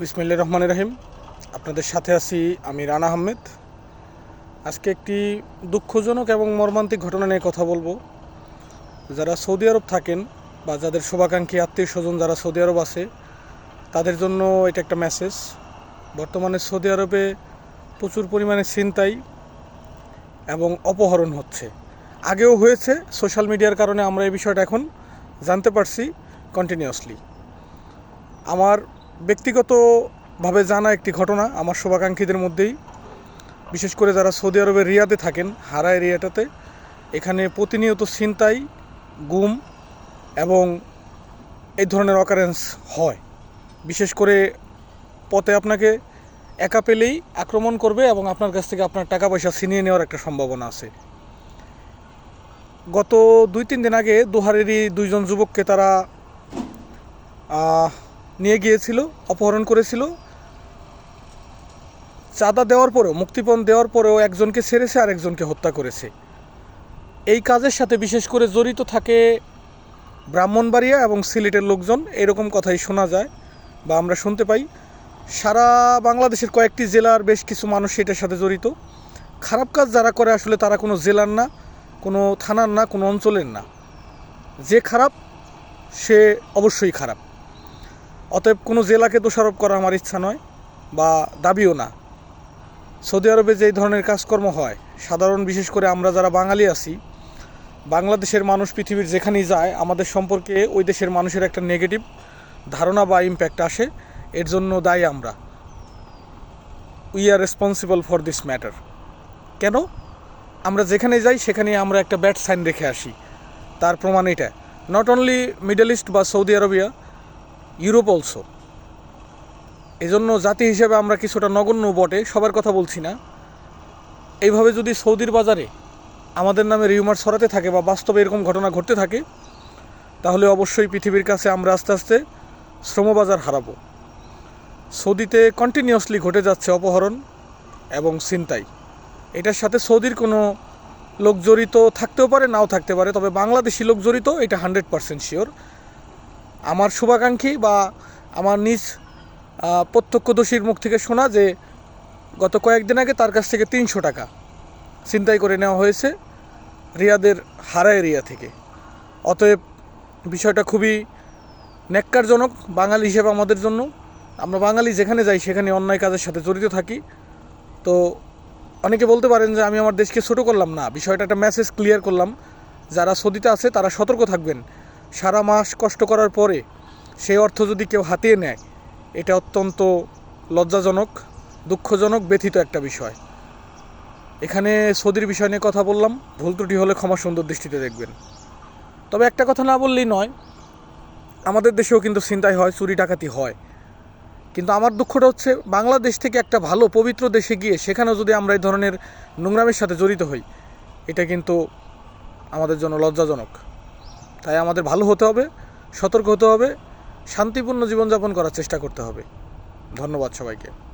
বিসমিল্লা রহমান রহিম। আপনাদের সাথে আছি আমি রানা আহমেদ। আজকে একটি দুঃখজনক এবং মর্মান্তিক ঘটনা নিয়ে কথা বলব। যারা সৌদি আরব থাকেন বা যাদের শুভাকাঙ্ক্ষী আত্মীয় স্বজন যারা সৌদি আরব আছে, তাদের জন্য এটা একটা মেসেজ বর্তমানে সৌদি আরবে প্রচুর পরিমাণে ছিনতাই এবং অপহরণ হচ্ছে। আগেও হয়েছে সোশ্যাল মিডিয়ার কারণে আমরা এই বিষয়টা এখন জানতে পারছি কন্টিনিউয়াসলি আমার ব্যক্তিগতভাবে জানা একটি ঘটনা আমার শুভাকাঙ্ক্ষীদের মধ্যেই। বিশেষ করে যারা সৌদি আরবের রিয়াদে থাকেন হারা এরিয়াটাতে এখানে প্রতিনিয়ত ছিনতাই, গুম এবং এই ধরনের অকারেন্স হয়। বিশেষ করে পথে আপনাকে একা পেলেই আক্রমণ করবে এবং আপনার কাছ থেকে আপনার টাকা পয়সা ছিনিয়ে নেওয়ার একটা সম্ভাবনা আছে। গত দুই তিন দিন আগে দুহারেরই দুইজন যুবককে তারা নিয়ে গিয়েছিল, অপহরণ করেছিল। চাঁদা দেওয়ার পরেও, মুক্তিপণ দেওয়ার পরেও একজনকে ছেড়েছে আর একজনকে হত্যা করেছে। এই কাজের সাথে বিশেষ করে জড়িত থাকে ব্রাহ্মণবাড়িয়া এবং সিলেটের লোকজন। এরকম কথাই শোনা যায় বা আমরা শুনতে পাই। সারা বাংলাদেশের কয়েকটি জেলার বেশ কিছু মানুষ এটার সাথে জড়িত। খারাপ কাজ যারা করে আসলে তারা কোনো জেলার না, কোনো থানার না, কোনো অঞ্চলের না। যে খারাপ, সে অবশ্যই খারাপ। অতএব কোনো জেলাকে দোষারোপ করা আমার ইচ্ছা নয় বা দাবিও না। সৌদি আরবে যে ধরনের কাজকর্ম হয়, সাধারণ বিশেষ করে আমরা যারা বাঙালি আছি, বাংলাদেশের মানুষ পৃথিবীর যেখানেই যায়, আমাদের সম্পর্কে ওই দেশের মানুষের একটা নেগেটিভ ধারণা বা ইম্প্যাক্ট আসে, এর জন্য দায়ী আমরা। We are responsible for this matter কেন? আমরা যেখানে যাই সেখানে আমরা একটা ব্যাড সাইন রেখে আসি। তার প্রমাণ এটা নট অনলি মিডল ইস্ট বা সৌদি আরবিয়া ইউরোপ অলসো। এজন্য জাতি হিসেবে আমরা কিছুটা নগণ্য বটে, সবার কথা বলছি না। এইভাবে যদি সৌদির বাজারে আমাদের নামে রিউমার ছড়াতে থাকে বা বাস্তবে এরকম ঘটনা ঘটতে থাকে, তাহলে অবশ্যই পৃথিবীর কাছে আমরা আস্তে আস্তে শ্রমবাজার হারাবো। সৌদিতে কন্টিনিউয়াসলি ঘটে যাচ্ছে অপহরণ এবং ছিনতাই। এটার সাথে সৌদির কোনো লোক জড়িত থাকতেও পারে, নাও থাকতে পারে, তবে বাংলাদেশি লোক জড়িত, এটা হান্ড্রেড পারসেন্ট শিওর আমার শুভাকাঙ্ক্ষী বা আমার নিজ প্রত্যক্ষদর্শীর মুখ থেকে শোনা যে গত কয়েকদিন আগে তার কাছ থেকে তিনশো টাকা ছিনতাই করে নেওয়া হয়েছে রিয়াদের হারা এরিয়া থেকে। অতএব বিষয়টা খুবই ন্যাক্কারজনক, বাঙালি হিসেবে আমাদের জন্য। আমরা বাঙালি যেখানে যাই সেখানে অন্যায় কাজের সাথে জড়িত থাকি। তো অনেকে বলতে পারেন যে আমি আমার দেশকে ছোটো করলাম না। বিষয়টা একটা মেসেজ ক্লিয়ার করলাম। যারা সদিতে আছে তারা সতর্ক থাকবেন। সারা মাস কষ্ট করার পরে সেই অর্থ যদি কেউ হাতিয়ে নেয়, এটা অত্যন্ত লজ্জাজনক, দুঃখজনক, ব্যথিত একটা বিষয়। এখানে সৌদির বিষয় নিয়ে কথা বললাম, ভুল ত্রুটি হলে ক্ষমা সুন্দর দৃষ্টিতে দেখবেন। তবে একটা কথা না বললেই নয়, আমাদের দেশেও কিন্তু ছিনতাই হয়, চুরি ডাকাতি হয়। কিন্তু আমার দুঃখটা হচ্ছে, বাংলাদেশ থেকে একটা ভালো, পবিত্র দেশে গিয়ে সেখানেও যদি আমরা এই ধরনের নোংরামের সাথে জড়িত হই, এটা কিন্তু আমাদের জন্য লজ্জাজনক। তাই আমাদের ভালো হতে হবে, সতর্ক হতে হবে, শান্তিপূর্ণ জীবনযাপন করার চেষ্টা করতে হবে। ধন্যবাদ সবাইকে।